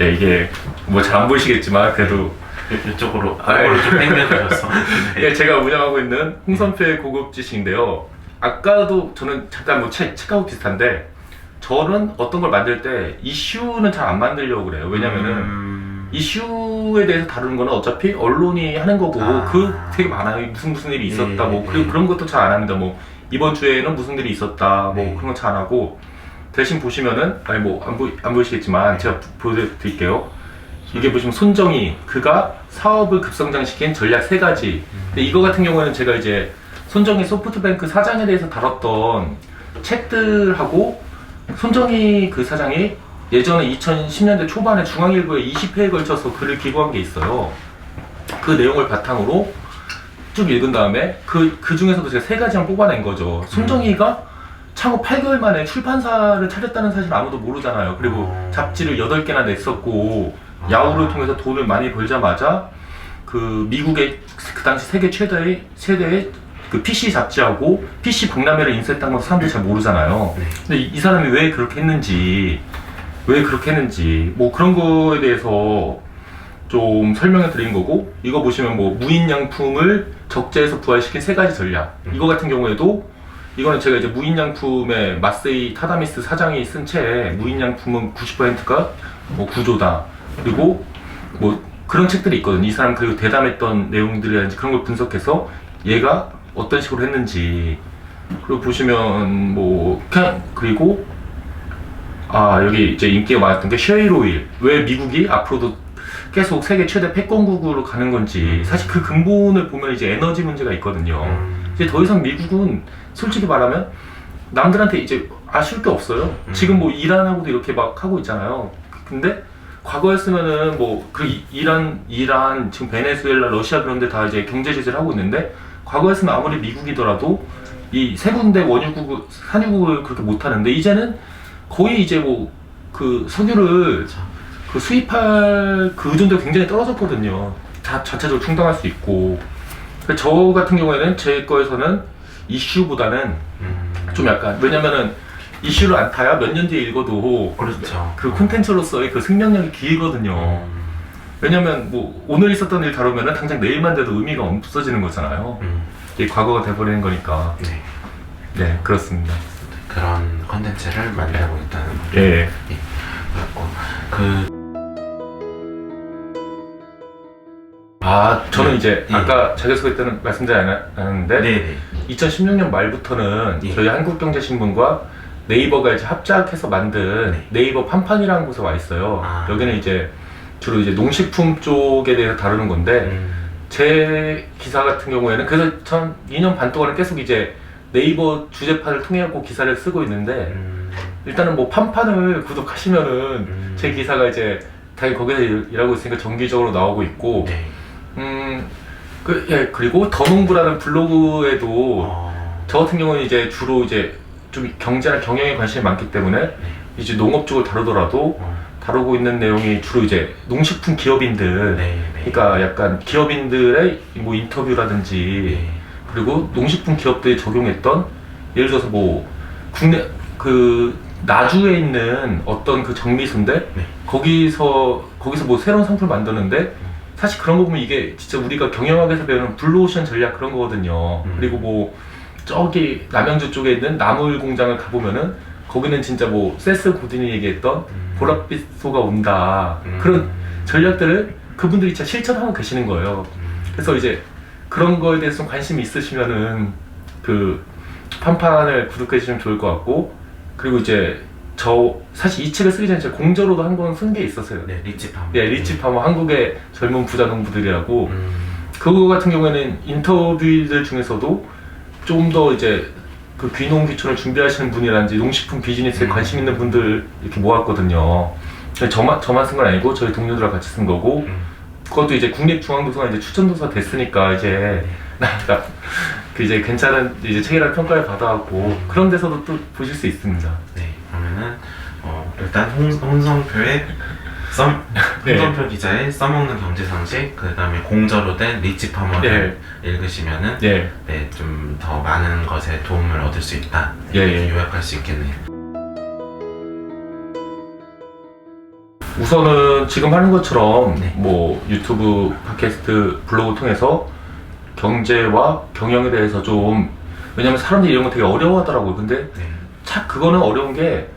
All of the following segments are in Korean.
예, 이게 뭐 잘 안 보이시겠지만 그래도 이- 이쪽으로 아, 앞으로 예. 좀 당겨주셔서 이게 제가 운영하고 있는 홍선표의 고급 지식인데요. 아까도 저는 잠깐 뭐 책, 책하고 비슷한데 저는 어떤 걸 만들 때 이슈는 잘 안 만들려고 그래요. 왜냐면은 음, 이슈에 대해서 다루는 거는 어차피 언론이 하는 거고 아. 그 되게 많아요. 무슨 무슨 일이 있었다. 예, 뭐 예. 그리고 그런 것도 잘 안 합니다. 뭐 이번 주에는 무슨 일이 있었다. 뭐 네. 그런 거 잘 안 하고 대신 보시면은 아니 뭐안 안 보이시겠지만 제가 보여드릴게요. 이게 보시면 손정희 그가 사업을 급성장시킨 전략 세 가지. 근데 이거 같은 경우에는 제가 이제 손정희 소프트뱅크 사장에 대해서 다뤘던 책들하고 손정희 그 사장이 예전에 2010년대 초반에 중앙일보에 20회에 걸쳐서 글을 기고한 게 있어요. 그 내용을 바탕으로 쭉 읽은 다음에 그, 그 중에서도 제가 세 가지만 뽑아낸 거죠. 손정희가 창업 8개월 만에 출판사를 차렸다는 사실 아무도 모르잖아요. 그리고 어. 잡지를 8개나 냈었고, 야후를 통해서 돈을 많이 벌자마자 그 미국의 그 당시 세계 최대의, 최대의 그 PC 잡지하고 PC 박람회를 인수했다는 건 사람들이 잘 모르잖아요. 네. 근데 이, 이 사람이 왜 그렇게 했는지, 왜 그렇게 했는지, 뭐 그런 거에 대해서 좀 설명해 드린 거고, 이거 보시면 뭐 무인 양품을 적재에서 부활시킨 세 가지 전략. 음. 이거 같은 경우에도 이거는 제가 이제 무인양품의 마세이 타다미스 사장이 쓴 책에 무인양품은 90%가 뭐 구조다. 그리고 뭐 그런 책들이 있거든요. 이 사람 그리고 대담했던 내용들이라든지 그런 걸 분석해서 얘가 어떤 식으로 했는지 그리고 보시면 뭐 그냥 그리고 아 여기 이제 인기가 많았던 게 쉐일 오일 왜 미국이 앞으로도 계속 세계 최대 패권국으로 가는 건지 사실 그 근본을 보면 이제 에너지 문제가 있거든요. 음, 이제 더 이상 미국은 솔직히 말하면 남들한테 이제 아쉬울 게 없어요. 음. 지금 뭐 이란하고도 이렇게 막 하고 있잖아요. 근데 과거였으면은 뭐 그 이란, 이란, 지금 베네수엘라, 러시아 그런 데 다 이제 경제 제재를 하고 있는데 과거였으면 아무리 미국이더라도 이 세 군데 원유국, 산유국을 그렇게 못 하는데 이제는 거의 이제 뭐 그 석유를 그렇죠. 그 수입할 그 의존도가 굉장히 떨어졌거든요. 자, 자체적으로 충당할 수 있고. 근데 저 같은 경우에는 제 거에서는 이슈보다는 음, 좀 약간 왜냐면은 이슈를 안 타야 몇 년 뒤에 읽어도 그렇죠. 그 콘텐츠로서의 그 생명력이 길거든요. 음, 왜냐면 뭐 오늘 있었던 일 다루면은 당장 내일만 돼도 의미가 없어지는 거잖아요. 음, 이게 과거가 돼버리는 거니까. 네. 네, 그렇습니다. 그런 컨텐츠를 만들고 있다는 거죠. 예. 그렇고 그 아, 저는 네. 이제 예. 아까 자기소개 때는 않았는데 네네 2016년 말부터는 예. 저희 한국경제신문과 네이버가 이제 합작해서 만든 네. 네이버 판판이라는 곳에 와 있어요. 아. 여기는 이제 주로 이제 농식품 쪽에 대해서 다루는 건데 음, 제 기사 같은 경우에는 그래서 전 2년 반 동안은 계속 이제 네이버 주제판을 통해 갖고 기사를 쓰고 있는데 음, 일단은 뭐 판판을 구독하시면은 음. 제 기사가 이제 당연히 거기서 일- 일하고 있으니까 정기적으로 나오고 있고 네. 음, 그, 예, 그리고 더농부라는 블로그에도 어, 저 같은 경우는 이제 주로 이제 좀 경제나 경영에 관심이 많기 때문에 이제 농업 쪽을 다루더라도 어, 다루고 있는 내용이 주로 이제 농식품 기업인들 네, 네. 그러니까 약간 기업인들의 뭐 인터뷰라든지 네. 그리고 농식품 기업들이 적용했던 예를 들어서 뭐 국내 그 나주에 있는 어떤 그 정미소인데 네. 거기서 거기서 뭐 새로운 상품 을 만드는데 사실 그런 거 보면 이게 진짜 우리가 경영학에서 배우는 블루오션 전략 그런 거거든요. 음. 그리고 뭐 저기 남양주 쪽에 있는 나물 공장을 가보면은 거기는 진짜 뭐 세스 고딘이 얘기했던 음. 보랏빛 소가 온다 음. 그런 전략들을 그분들이 진짜 실천하고 계시는 거예요. 음, 그래서 이제 그런 거에 대해서 좀 관심이 있으시면은 그 판판을 구독해 주시면 좋을 것 같고 그리고 이제 저 사실 이 책을 쓰기 전에 제가 공저로도 한 권 쓴 게 있었어요. 네, 리치팜. 예, 리치 파머 한국의 젊은 부자 농부들이라고 음, 그거 같은 경우에는 인터뷰들 중에서도 좀 더 이제 그 귀농 귀촌을 준비하시는 분이라든지 농식품 비즈니스에 음. 관심 있는 분들 이렇게 모았거든요. 저만 저만 쓴 건 아니고 저희 동료들과 같이 쓴 거고 음. 그것도 이제 국립중앙도서관 이제 추천도서 됐으니까 이제 나그 이제 괜찮은 이제 책이라는 평가를 받아갖고 그런 데서도 또 보실 수 있습니다. 네, 일단 홍, 홍성표의 썸, 네. 홍성표 기자의 써먹는 경제 상식, 그 다음에 공저로 된 리치 파머를 읽으시면은 예, 네, 좀 더 많은 것에 도움을 얻을 수 있다. 예, 이렇게 예. 요약할 수 있겠네요. 우선은 지금 하는 것처럼 네. 뭐 유튜브, 팟캐스트, 블로그 통해서 경제와 경영에 대해서 좀 왜냐면 사람들이 이런 거 되게 어려워하더라고요. 근데 네. 차 그거는 어려운 게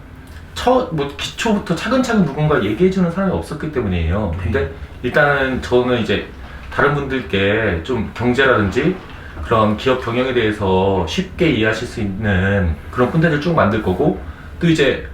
첫뭐 기초부터 차근차근 누군가 얘기해주는 사람이 없었기 때문이에요. 네. 근데 일단은 저는 이제 다른 분들께 좀 경제라든지 그런 기업 경영에 대해서 쉽게 이해하실 수 있는 그런 콘텐츠를 쭉 만들 거고 또 이제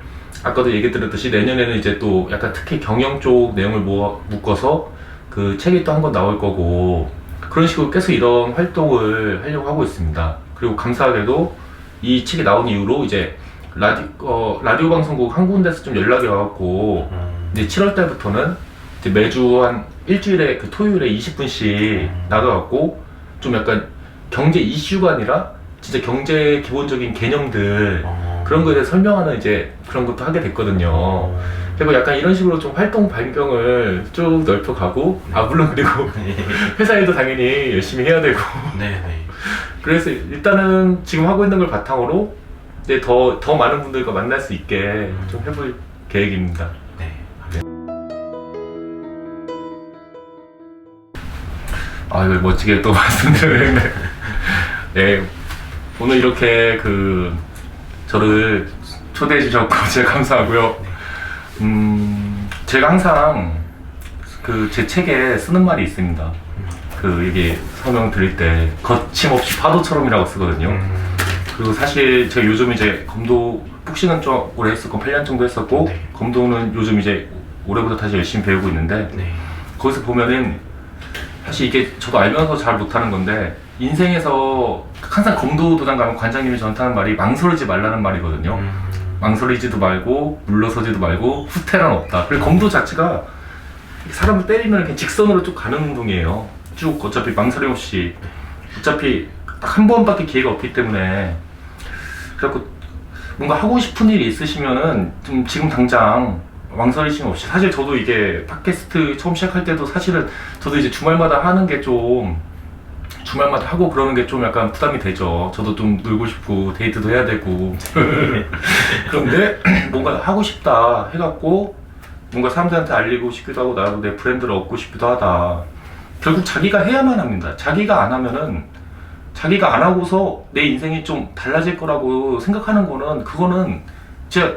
아까도 얘기 드렸듯이 내년에는 이제 또 약간 특히 경영 쪽 내용을 모아, 묶어서 그 책이 또 한 권 나올 거고 그런 식으로 계속 이런 활동을 하려고 하고 있습니다. 그리고 감사하게도 이 책이 나온 이후로 이제 라디, 어, 라디오 방송국 한 군데서 좀 연락이 와갖고 음, 이제 7월 달부터는 이제 매주 한 일주일에 그 토요일에 20분씩 나가갖고 좀 약간 경제 이슈가 아니라 진짜 경제 기본적인 개념들 어, 그런 거에 대해 설명하는 이제 그런 것도 하게 됐거든요. 어, 그리고 약간 이런 식으로 좀 활동 반경을 쭉 넓혀가고 아 물론 그리고 네. 회사 일도 당연히 열심히 해야 되고 네, 네. 그래서 일단은 지금 하고 있는 걸 바탕으로 이제 더, 더 많은 분들과 만날 수 있게 좀 해볼 계획입니다. 네. 아, 이걸 멋지게 또 말씀드리는데. 네. 오늘 이렇게 그, 저를 초대해 주셨고, 제가 감사하고요. 음, 제가 항상 그 제 책에 쓰는 말이 있습니다. 그, 이게 설명 드릴 때, 거침없이 파도처럼이라고 쓰거든요. 음, 그리고 사실 제가 요즘 이제 검도 복싱은 좀 오래 했었고 8년 정도 했었고 네. 검도는 요즘 이제 올해부터 다시 열심히 배우고 있는데 네. 거기서 보면은 사실 이게 저도 알면서 잘 못하는 건데 인생에서 항상 검도 도장 가면 관장님이 저한테 하는 말이 망설이지 말라는 말이거든요. 음, 망설이지도 말고 물러서지도 말고 후퇴란 없다. 그리고 검도 자체가 사람을 때리면 이렇게 직선으로 쭉 가는 운동이에요. 쭉 어차피 망설임 없이. 어차피 딱 한 번밖에 기회가 없기 때문에 그래갖고 뭔가 하고 싶은 일이 있으시면은 좀 지금 당장 망설이심 없이 사실 저도 이게 팟캐스트 처음 시작할 때도 사실은 저도 이제 주말마다 하는 게 좀 주말마다 하고 그러는 게 좀 약간 부담이 되죠. 저도 좀 놀고 싶고 데이트도 해야 되고 그런데 뭔가 하고 싶다 해갖고 뭔가 사람들한테 알리고 싶기도 하고 나도 내 브랜드를 얻고 싶기도 하다. 결국 자기가 해야만 합니다. 자기가 안 하면은 자기가 안 하고서 내 인생이 좀 달라질 거라고 생각하는 거는 그거는 진짜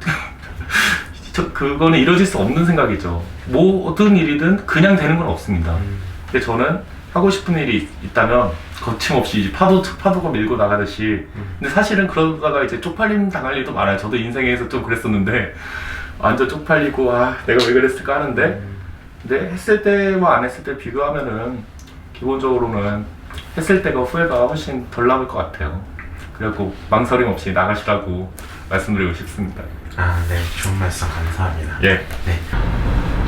저 그거는 이루어질 수 없는 생각이죠. 뭐 어떤 일이든 그냥 되는 건 없습니다. 음, 근데 저는 하고 싶은 일이 있- 있다면 거침없이 이제 파도 파도가 밀고 나가듯이 음. 근데 사실은 그러다가 이제 쪽팔림 당할 일도 많아요. 저도 인생에서 좀 그랬었는데 완전 쪽팔리고 아 내가 왜 그랬을까 하는데 음. 근데 했을 때와 안 했을 때 비교하면은 기본적으로는 했을 때가 후회가 훨씬 덜 남을 것 같아요. 그래갖고 망설임 없이 나가시라고 말씀드리고 싶습니다. 아, 네. 좋은 말씀 감사합니다. 예. 네.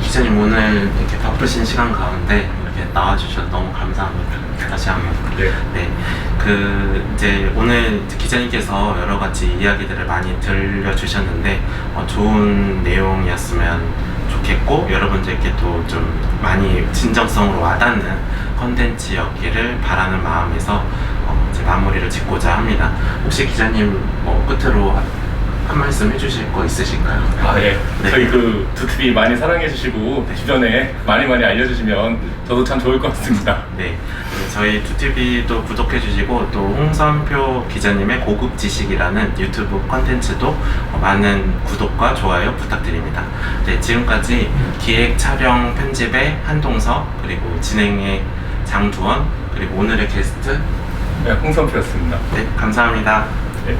기자님 오늘 이렇게 바쁘신 시간 가운데 이렇게 나와주셔서 너무 감사합니다. 다시 한번. 예. 네. 그 이제 오늘 기자님께서 여러 가지 이야기들을 많이 들려주셨는데 어, 좋은 내용이었으면 좋겠고 여러분들께 또좀 많이 진정성으로 와닿는 컨텐츠였기를 바라는 마음에서 어, 이제 마무리를 짓고자 합니다. 혹시 기자님 뭐 끝으로 한- 한 말씀 해주실 거 있으실까요? 아 예. 네. 저희 그 두투비 많이 사랑해주시고 주변에 많이 많이 알려주시면 저도 참 좋을 것 같습니다. 네, 네, 저희 두티비도 구독해주시고 또 홍선표 기자님의 고급 지식이라는 유튜브 컨텐츠도 어, 많은 구독과 좋아요 부탁드립니다. 네, 지금까지 기획, 촬영, 편집의 한동석 그리고 진행의 장두원 그리고 오늘의 게스트 네, 홍선표였습니다. 네, 감사합니다. 네.